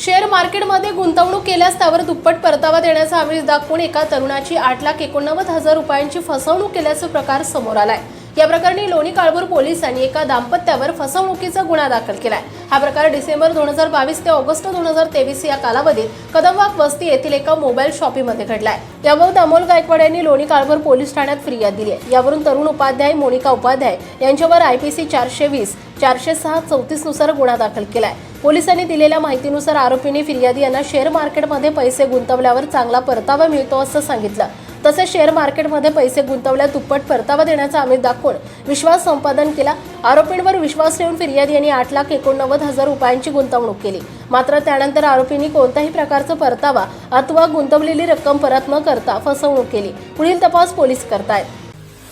Share मार्केटमध्ये गुंतवणूक केल्यास त्यावर दुप्पट परतावा देण्याचा आमिष दाखवून एका तरुणाची आठ लाख एकोणनव्वद हजार रुपयांची फसवणूक केल्याचा प्रकार समोर आलाय. या प्रकरणी लोणी काळभोर पोलिसांनी एका दाम्पत्यावर फसवणुकीचा गुन्हा दाखल केलाय. हा प्रकार डिसेंबर दोन हजार बावीस ते ऑगस्ट दोन हजार तेवीस या कालावधीत कदमवाक वस्ती येथील एका मोबाईल शॉपीमध्ये घडलाय. याबाबत अमोल गायकवाड यांनी लोणी काळभोर पोलीस ठाण्यात फिर्याद दिली आहे. यावरून तरुण उपाध्याय मोनिका उपाध्याय यांच्यावर आयपीसी चारशे वीस चारशे सहा चौतीसनुसार गुन्हा दाखल केलाय. पोलिसांनी दिलेल्या माहितीनुसार आरोपींनी फिर्यादी यांना शेअर मार्केटमध्ये पैसे गुंतवल्यावर चांगला परतावा मिळतो असं सांगितलं. तसेच शेअर मार्केटमध्ये पैसे गुंतवल्या दुप्पट परतावा देण्याचा आमिष दाखवून विश्वास संपादन केला. आरोपींवर विश्वास ठेवून फिर्यादी यांनी आठ लाख एकोणनव्वद हजार रुपयांची गुंतवणूक केली. मात्र त्यानंतर आरोपींनी कोणत्याही प्रकारचा परतावा अथवा गुंतवलेली रक्कम परत न करता फसवणूक केली. पुढील तपास पोलीस करतायत.